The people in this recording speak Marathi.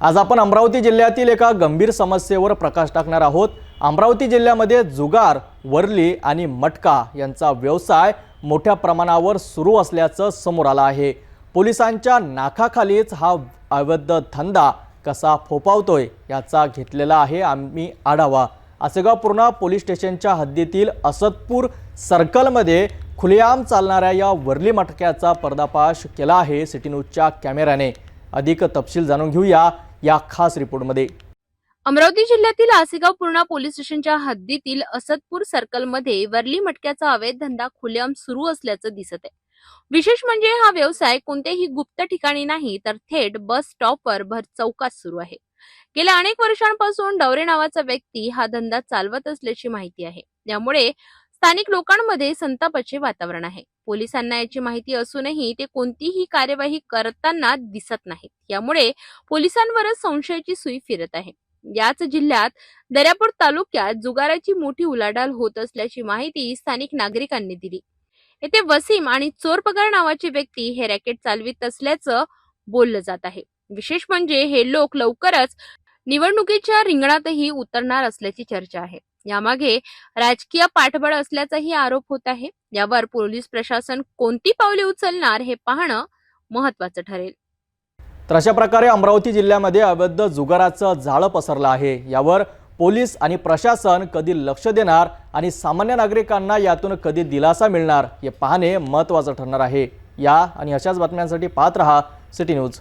आज आपण अमरावती जिल्ह्यातील एका गंभीर समस्येवर प्रकाश टाकणार आहोत. अमरावती जिल्ह्यामध्ये जुगार वरली आणि मटका यांचा व्यवसाय मोठ्या प्रमाणावर सुरू असल्याचं समोर आलं आहे. पोलिसांच्या नाकाखालीच हा अवैध धंदा कसा फोपावतोय याचा घेतलेला आहे आम्ही आढावा. आसेगाव पूर्णा पोलीस स्टेशनच्या हद्दीतील असदपूर सर्कलमध्ये खुलेआम चालणाऱ्या या वरली मटक्याचा पर्दाफाश केला आहे सिटी न्यूजच्या कॅमेऱ्याने. अधिक तपशील जाणून घेऊया. या खास रिपोर्टमध्ये. अमरावती जिल्ह्यातील आसेगाव पूर्णा पोलीस स्टेशनच्या हद्दीतील असदपूर सर्कलमध्ये वरली मटक्याचा अवैध धंदा खुलेआम सुरू असल्याचं दिसत आहे. विशेष म्हणजे हा व्यवसाय कोणत्याही गुप्त ठिकाणी नाही तर थेट बस स्टॉपवर भर चौकात सुरू आहे. गेल्या अनेक वर्षांपासून डवरे नावाचा व्यक्ती हा धंदा चालवत असल्याची माहिती आहे. त्यामुळे स्थानिक लोकांमध्ये संतापाचे वातावरण आहे. पोलिसांना याची माहिती असूनही ते कोणतीही कार्यवाही करताना दिसत नाहीत. यामुळे पोलिसांवरच संशयाची सुई फिरत आहे. याच जिल्ह्यात दर्यापूर तालुक्यात जुगाराची मोठी उलाढाल होत असल्याची माहिती स्थानिक नागरिकांनी दिली. येथे वसीम आणि चोर पगार नावाचे व्यक्ती हे रॅकेट चालवित असल्याचं बोललं जात आहे. विशेष म्हणजे हे लोक लवकरच निवडणुकीच्या रिंगणातही उतरणार असल्याची चर्चा आहे. यामागे राजकीय पाठबळ असल्याचाही आरोप होत आहे. यावर पोलीस प्रशासन कोणती पावले उचलणार हे पाहणं महत्वाचं ठरेल. तर अशा प्रकारे अमरावती जिल्ह्यामध्ये अवैध जुगाराचं जाळं पसरलं आहे. यावर पोलीस आणि प्रशासन कधी लक्ष देणार आणि सामान्य नागरिकांना यातून कधी दिलासा मिळणार हे पाहणे महत्त्वाचं ठरणार आहे. या आणि अशाच बातम्यांसाठी पाहत रहा सिटी न्यूज.